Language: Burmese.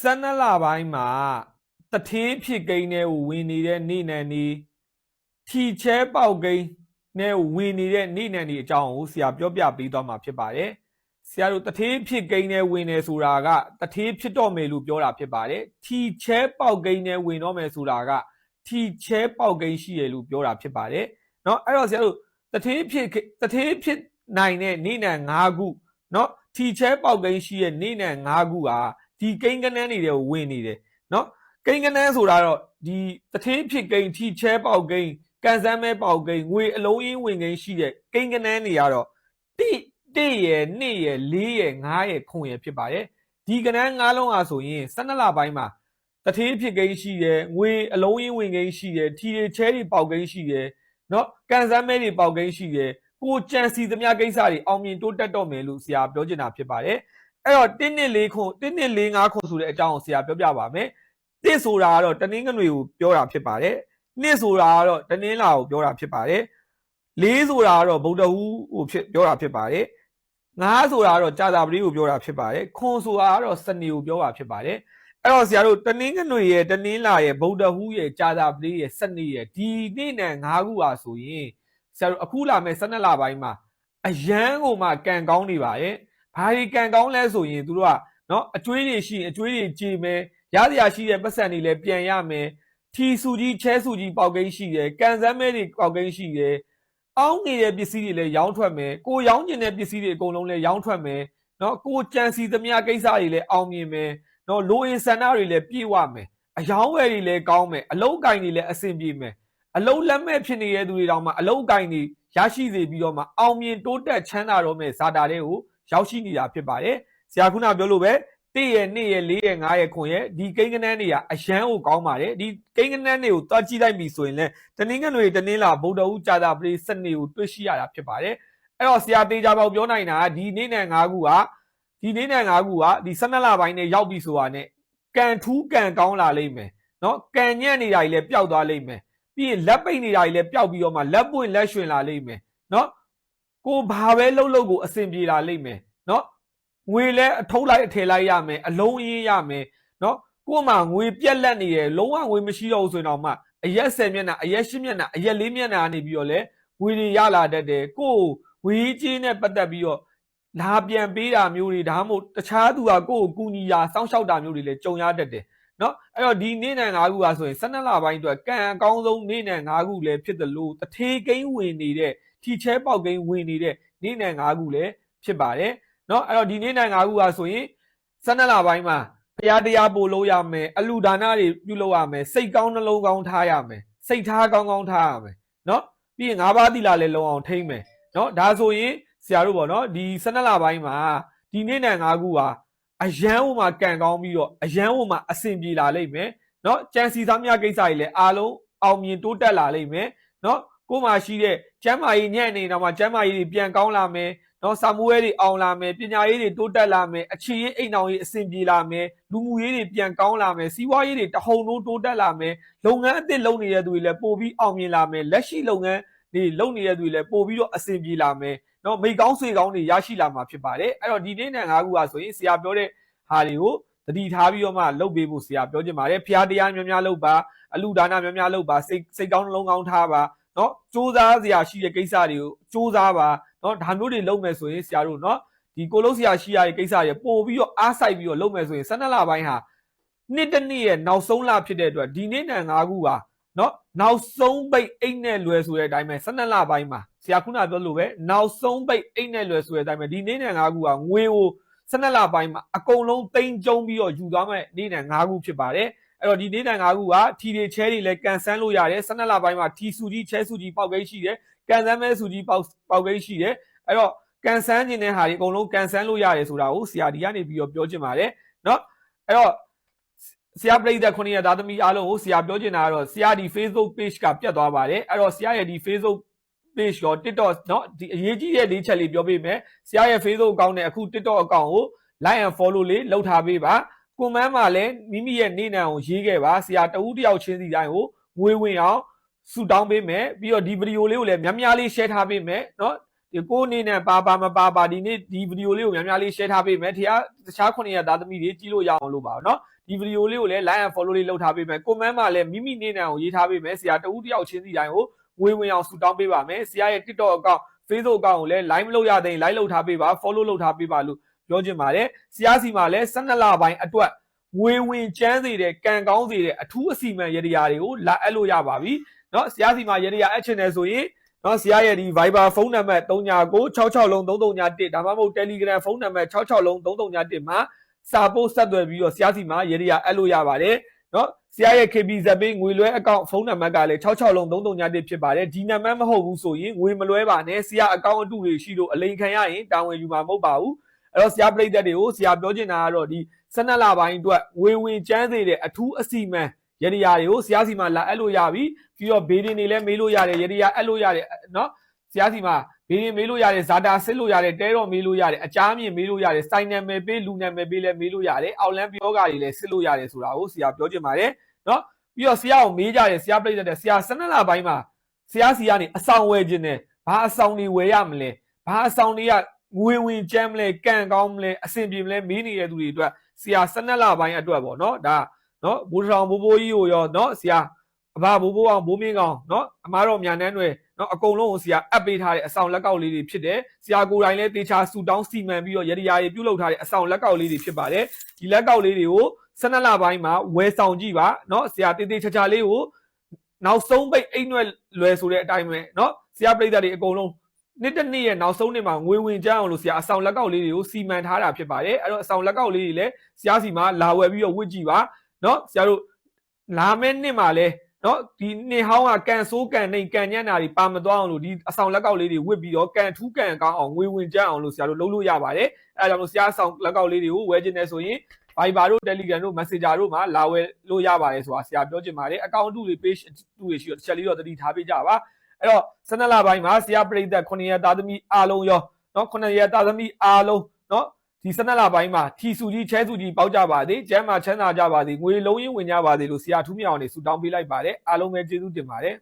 12လပိုင်းမှာတထေးဖြစ်ကိန်းနဲ့ဝင်နေတဲ့နေနံနေထီချဲပေါက်ကိန်းနဲ့ဝင်နေတဲ့နေနံနေအကြောင်းကိုဆရာပြောပြပေးသွားမှာဖြစ်ပါတယ်ဆရာတို့တထေးဖြစ်ကိန်းနဲ့ဝင်နေဆိုတာကတထေးဖြစ်တော့မယ်လို့ပြောတာဖြစ်ပါတယ်ထီချဲပေါက်ကိန်းနဲ့ဝင်တော့မယ်ဆိုတာကထီချဲပေါက်ကိန်းရှိရလို့ပြောတာဖြစ်ပါတယ်เนาะအဲ့တော့ဆရာတို့တထေးဖြစ်တထေးဖြစ်နိုင်တဲ့နေနံ၅ခုเนาะထီချဲပေါက်ကိန်းရှိရဲ့နေနံ၅ခုက ဒီကိန်းကနန်းနေတဲ့ကိုဝင်နေတယ်နော်ကိန်းကနန်းဆိုတာတော့ဒီတထင်းဖြစ်ကိန်းထီချဲပေါက်ကိန်းကန်စမ်းမဲပေါက်ကိန်းငွေအလုံးရင်းဝင်ကိန်းရှိတဲ့ကိန်းကနန်းတွေကတော့တိတိရယ်နှစ်ရယ်လေးရယ်ငါးရယ်ခုံရယ်ဖြစ်ပါတယ်ဒီကနန်းငါးလုံးဟာဆိုရင်12လပိုင်းမှာတထေးဖြစ်ကိန်းရှိတယ်ငွေအလုံးရင်းဝင်ကိန်းရှိတယ်ထီတွေချဲတွေပေါက်ကိန်းရှိတယ်နော်ကန်စမ်းမဲတွေပေါက်ကိန်းရှိတယ်ကိုကြံစီသမျှကိစ္စတွေအောင်မြင်တိုးတက်တော့မယ်လို့ဆရာပြောချင်တာဖြစ်ပါတယ် အဲ့တော့တင်းနှစ်လေးခုတင်းနှစ်လေးငါးခုဆိုတဲ့အကြောင်းကိုဆရာပြောပြပါမယ်တစ်ဆိုတာကတော့တနင်္ဂနွေကိုပြောတာဖြစ်ပါတယ်နှစ်ဆိုတာကတော့တနင်္လာကိုပြောတာဖြစ်ပါတယ်လေးဆိုတာကတော့ဗုဒ္ဓဟူးကိုဖြစ်ပြောတာဖြစ်ပါတယ်ငါးဆိုတာကတော့ကြာတာပတိကိုပြောတာဖြစ်ပါတယ်ခွန်ဆိုတာကတော့စနေကိုပြောတာဖြစ်ပါတယ်အဲ့တော့ဆရာတို့တနင်္ဂနွေရဲ့တနင်္လာရဲ့ဗုဒ္ဓဟူးရဲ့ကြာတာပတိရဲ့စနေရဲ့ဒီနေ့နဲ့ငါးခုပါဆိုရင်ဆရာတို့အခုလာမဲ့12လပိုင်းမှာအရန်ကိုမှကံကောင်းနေပါရဲ့ ဘာဒီကံကောင်းလဲဆိုရင်သူတို့ကနော်အကျွေးတွေရှိရင်အကျွေးတွေကြေမယ်ရစရာရှိတဲ့ပတ်စံတွေလည်းပြန်ရမယ်ထီစုကြီးချဲစုကြီးပေါက်ကိန်းရှိတယ်ကန်စမ်းမဲတွေပေါက်ကိန်းရှိတယ်အောင်းနေတဲ့ပစ္စည်းတွေလည်းရောင်းထွက်မယ်ကိုရောင်းကျင်တဲ့ပစ္စည်းတွေအကုန်လုံးလည်းရောင်းထွက်မယ်နော်ကိုကြံစီသမျှကိစ္စတွေလည်းအောင်မြင်မယ်နော်လိုအင်ဆန္ဒတွေလည်းပြည့်ဝမယ်အယောင်းဝယ်တွေလည်းကောင်းမယ်အလုံးကင်တွေလည်းအဆင်ပြေမယ်အလုံးလက်မဲ့ဖြစ်နေတဲ့သူတွေတောင်မှအလုံးကင်တွေရရှိစေပြီးတော့မှအောင်မြင်တိုးတက်ချမ်းသာတော့မယ်ဇာတာတွေကို ရောက်ရှိနေတာဖြစ်ပါတယ်ဆရာခုနပြောလို့ပဲ1ရဲ့2ရဲ့4ရဲ့5ရဲ့9ရဲ့ဒီကိန်းကနန်းတွေကအရန်ကိုကောင်းပါတယ်ဒီကိန်းကနန်းတွေကိုတွားကြည့်လိုက်ပြီဆိုရင်လည်းတနင်္ဂနွေတနင်္လာဗုဒ္ဓဟူးကြာတာပရိစနေကိုတွေ့ရှိရတာဖြစ်ပါတယ်အဲ့တော့ဆရာတေချာပေါက်ပြောနိုင်တာကဒီနေ့နဲ့5ခုကဒီနေ့နဲ့5ခုကဒီ12လပိုင်းနဲ့ရောက်ပြီဆိုတာနဲ့ကံထူးကံကောင်းလာလိမ့်မယ်နော်ကံညံ့နေတာကြီးလည်းပျောက်သွားလိမ့်မယ်ပြီးရင်လက်ပိတ်နေတာကြီးလည်းပျောက်ပြီးတော့မှလက်ပွင့်လက်ရွှင်လာလိမ့်မယ်နော် ကိုဘာပဲလှုပ်လှုပ်ကိုအဆင်ပြေလာလိမ့်မယ်နော်ငွေလဲအထုပ်လိုက်အထည်လိုက်ရမယ်အလုံးရင်းရမယ်နော်ကို့မှာငွေပြက်လက်နေတယ်လုံးဝငွေမရှိတော့ဘူးဆိုရင်တော့မှအရက်10မျက်နှာအရက်10မျက်နှာအရက်4မျက်နှာကနေပြီးတော့လဲငွေတွေရလာတတ်တယ်ကို့ငွေကြီးနဲ့ပတ်သက်ပြီးတော့လာပြန်ပေးတာမျိုးတွေဒါမှမဟုတ်တခြားသူကကိုယ့်ကိုကူညီရာစောင့်ရှောက်တာမျိုးတွေလည်းကြုံရတတ်တယ်နော်အဲ့တော့ဒီနေ့နဲ့၅ခုကဆိုရင်12လပိုင်းအတွက်ကံအကောင်းဆုံးနေ့နဲ့၅ခုလည်းဖြစ်တယ်လို့တထေးကိန်းဝင်နေတဲ့ ထီချဲပေါက်ကိန်းဝင်နေတဲ့နေ့နဲ့၅ခုလည်းဖြစ်ပါတယ်เนาะအဲ့တော့ဒီနေ့နိုင်၅ခုကဆိုရင်12လပိုင်းမှာဘုရားတရားပို့လို့ရမယ်အလူဒါနတွေပြုလုပ်ရမယ်စိတ်ကောင်းနှလုံးကောင်းထားရမယ်စိတ်ထားကောင်းကောင်းထားရမယ်เนาะပြီးရင်၅ပါးသီလလည်းလုံအောင်ထိမ့်မယ်เนาะဒါဆိုရင်ဆရာတို့ပေါ့เนาะဒီ12လပိုင်းမှာဒီနေ့နိုင်၅ခုဟာအယမ်းဟိုမှာကံကောင်းပြီးတော့အယမ်းဟိုမှာအဆင်ပြေလာလိမ့်မယ်เนาะကြံစီသားများကိစ္စတွေလည်းအားလုံးအောင်မြင်တိုးတက်လာလိမ့်မယ်เนาะ ကိုယ်မှာရှိတဲ့ကျမ်းမာရေးညံ့နေတော့မှကျမ်းမာရေးတွေပြန်ကောင်းလာမယ်နော်စာမိုးရေးတွေအောင်လာမယ်ပညာရေးတွေတိုးတက်လာမယ်အခြေရေးအိမ်အောင်ရေးအဆင်ပြေလာမယ်လူမှုရေးတွေပြန်ကောင်းလာမယ်စီးပွားရေးတွေတဟုန်ထိုးတိုးတက်လာမယ်လုပ်ငန်းအသစ်လုပ်နေတဲ့သူတွေလည်းပို့ပြီးအောင်မြင်လာမယ်လက်ရှိလုပ်ငန်းတွေလုပ်နေတဲ့သူတွေလည်းပို့ပြီးတော့အဆင်ပြေလာမယ်နော်မိကောင်းဆွေကောင်းတွေရရှိလာမှာဖြစ်ပါတယ်အဲ့တော့ဒီနေ့နဲ့၅ခုကဆိုရင်ဆရာပြောတဲ့ဟာတွေကိုတတိထားပြီးတော့မှလုပ်ပေးဖို့ဆရာပြောချင်ပါတယ်ဖျားတရားများများလုပ်ပါအလူဒါနများများလုပ်ပါစိတ်စိတ်ကောင်းနှလုံးကောင်းထားပါ နော်စူးစမ်းစရာရှိတဲ့ကိစ္စတွေကိုစူးစမ်းပါနော်ဒါမျိုးတွေလုပ်မယ်ဆိုရင်ဆရာတို့နော်ဒီကိုလုံးဆရာရှိရတဲ့ကိစ္စတွေပို့ပြီးတော့အားစိုက်ပြီးတော့လုပ်မယ်ဆိုရင်12လပိုင်းဟာနှစ်တစ်နှစ်ရဲ့နောက်ဆုံးလဖြစ်တဲ့အတွက်ဒီနေ့နဲ့၅ခုပါနော်နောက်ဆုံးပိတ်အိတ်နဲ့လွယ်ဆိုတဲ့အတိုင်းပဲ12လပိုင်းမှာဆရာခုနပြောလို့ပဲနောက်ဆုံးပိတ်အိတ်နဲ့လွယ်ဆိုတဲ့အတိုင်းပဲဒီနေ့နဲ့၅ခုကငွေကို12လပိုင်းမှာအကုန်လုံးတိမ်ကျုံပြီးတော့ယူသွားမဲ့နေ့နဲ့၅ခုဖြစ်ပါတယ် အဲ့တော့ဒီနေ့နဲ့၅ခုကထီတွေချဲတွေလည်းကန်ဆန်းလို့ရတယ်12လပိုင်းမှာထီစုကြီးချဲစုကြီးပေါက်ကိန်းရှိတယ်ကန်ဆန်းမဲစုကြီးပေါက်ပေါက်ကိန်းရှိတယ်အဲ့တော့ကန်ဆန်းခြင်းတဲ့ဟာဒီအကုန်လုံးကန်ဆန်းလို့ရတယ်ဆိုတာကိုဆရာဒီကနေပြီးတော့ပြောချင်ပါတယ်เนาะအဲ့တော့ဆရာပြိသက်ခုနှစ်ရက်သားသမီးအားလုံးကိုဆရာပြောချင်တာကတော့ဆရာဒီ Facebook page ကပြတ်သွားပါတယ်အဲ့တော့ဆရာရဲ့ဒီ Facebook page ရော TikTok เนาะဒီအရေးကြီးတဲ့လေးချက်လေးပြောပေးမယ်ဆရာရဲ့ Facebook account နဲ့အခု TikTok account ကို like and follow လေးလုပ်ထားပေးပါ ကွန်မန်းမှာလည်းမိမိရဲ့နေနံကိုရေးခဲ့ပါဆရာတဦးတယောက်ချင်းစီတိုင်းကိုငွေဝင်အောင်ဆူတောင်းပေးမယ်ပြီးတော့ဒီဗီဒီယိုလေးကိုလည်းများများလေး share ထားပေးမယ်เนาะ ဒီကိုအနေနဲ့ပါပါမပါပါဒီနေ့ဒီဗီဒီယိုလေးကိုများများလေး share ထားပေးမယ်တရားတခြား9ရက်သားသမီးတွေကြည့်လို့ရအောင်လို့ပါเนาะဒီဗီဒီယိုလေးကိုလည်း like and follow လေးလုပ်ထားပေးမယ် comment မှာလည်းမိမိနေနဲ့အောင်ရေးထားပေးမယ်ဆရာတဦးတယောက်ချင်းစီတိုင်းကိုငွေဝင်အောင်ဆူတောင်းပေးပါမယ်ဆရာရဲ့ TikTok account Facebook account ကိုလည်း like မလုပ်ရသေးရင် like လုပ်ထားပေးပါ follow လုပ်ထားပေးပါလို့ ပြောချင်ပါတယ်။စီးယားစီမှာလည်း12လပိုင်းအတွက်ငွေဝင်ချမ်းစေတဲ့ကံကောင်းစေတဲ့အထူးအစီအမံရတရားတွေကိုလာအပ်လို့ရပါပြီ။နော်စီးယားစီမှာရတရားအပ်ချင်တယ်ဆိုရင်နော်ဆရာရဲ့ဒီ Viber ဖုန်းနံပါတ်3966လုံး3331ဒါမှမဟုတ် Telegram ဖုန်းနံပါတ်66လုံး3331မှာစာပို့ဆက်သွယ်ပြီးတော့ဆရာစီမှာရေဒီယာအပ်လို့ရပါတယ်နော်ဆရာရဲ့ KB ဇက်ပေးငွေလွှဲအကောင့်ဖုန်းနံပါတ်ကလည်း66လုံး3331ဖြစ်ပါတယ်ဒီနံပါတ်မဟုတ်ဘူးဆိုရင်ငွေမလွှဲပါနဲ့ဆရာအကောင့်အတုတွေရှိလို့အလိန်ခံရရင်တာဝန်ယူမှာမဟုတ်ပါဘူး အဲ့တော့ဆရာပြိသက်တွေကိုဆရာပြောချင်တာကတော့ဒီ12လပိုင်းအတွက်ငွေဝင်ကျန်းစေတဲ့အထူးအစီအမံရဒီယာတွေကိုဆရာစီမှာလာအပ်လို့ရပြီပြီးတော့ဘေးဒင်တွေလည်းမေးလို့ရတယ်ရဒီယာအပ်လို့ရတယ်နော်ဆရာစီမှာဘေးဒင်မေးလို့ရတယ်ဇာတာစစ်လို့ရတယ်တဲတော်မေးလို့ရတယ်အချားမြင်မေးလို့ရတယ်စိုင်းနာမည်ပေးလူနာမည်ပေးလည်းမေးလို့ရတယ်အောက်လန်းပြောဂါတွေလည်းစစ်လို့ရတယ်ဆိုတာကိုဆရာပြောချင်ပါတယ်နော်ပြီးတော့ဆရာကိုမေးကြတယ်ဆရာပြိတတ်တယ်ဆရာ12လပိုင်းမှာဆရာစီကနေအဆောင်ဝယ်ခြင်းနဲ့ဘာအဆောင်တွေဝယ်ရမလဲဘာအဆောင်တွေက ငွေဝင်ကြမ်းမလဲကန့်ကောင်းမလဲအဆင်ပြေမလဲမေးနေတဲ့သူတွေအတွက်ဆရာ12လပိုင်းအတွက်ပေါ့နော်ဒါနော်ဘူထောင်ဘိုးဘိုးကြီးကိုရောနော်ဆရာအဘဘိုးဘိုးအောင်ဘိုးမင်းကောင်နော်အမားတော်မြန်နှန်းတွေနော်အကုန်လုံးကိုဆရာအပ်ပေးထားတဲ့အဆောင်လက်ကောက်လေးတွေဖြစ်တယ်ဆရာကိုယ်တိုင်လည်းတေချာဆူတောင်းစီမံပြီးတော့ရရရာတွေပြုတ်လုပ်ထားတဲ့အဆောင်လက်ကောက်လေးတွေဖြစ်ပါတယ်ဒီလက်ကောက်လေးတွေကို12လပိုင်းမှာဝယ်ဆောင်ကြည့်ပါနော်ဆရာတေးသေးချာချာလေးကိုနောက်ဆုံးပိတ်အိတ်နွယ်လွယ်ဆိုတဲ့အတိုင်းပဲနော်ဆရာပြိတ္တတွေအကုန်လုံး နေ့တစ်နေ့ရဲ့နောက်ဆုံးနေ့မှာငွေဝင်ကြအောင်လို့ဆရာအဆောင်လက်ကောက်လေးတွေကိုစီမံထားတာဖြစ်ပါတယ်အဲ့တော့အဆောင်လက်ကောက်လေးတွေလည်းဆရာစီမှာလာဝယ်ပြီးတော့ဝစ်ကြည့်ပါနော်ဆရာတို့လာမယ့်နှစ်မှာလဲနော်ဒီနှစ်ဟောင်းကကန်ဆိုးကန်နေကန်ညံ့တာတွေပါမသွားအောင်လို့ဒီအဆောင်လက်ကောက်လေးတွေဝစ်ပြီးတော့ကန်ထူးကန်ကောင်းအောင်ငွေဝင်ကြအောင်လို့ဆရာတို့လုပ်လို့ရပါတယ်အဲဒါကြောင့်လို့ဆရာအဆောင်လက်ကောက်လေးတွေကိုဝယ်ခြင်းနဲ့ဆိုရင် Viber တို့ Telegram တို့ Messenger တို့မှာလာဝယ်လို့ရပါတယ်ဆိုတာဆရာပြောချင်ပါတယ်အကောင့်တုတွေ page တုတွေရှိတော့တစ်ချက်လေးတော့တတိထားပေးကြပါ အဲ့တော့12လပိုင်းမှာဆရာပရိသတ်9ရက်သားသမီးအားလုံးရောနော်9ရက်သားသမီးအားလုံးနော်ဒီ12လပိုင်းမှာထီစုကြီးချဲစုကြီးပေါက်ကြပါသည်ကျမ်းမာချမ်းသာကြပါသည်ငွေလုံးရင်းဝင်ကြပါသည်လို့ဆရာထူးမြောင်နေဆူတောင်းပေးလိုက်ပါတယ်အားလုံးပဲကျေးဇူးတင်ပါတယ်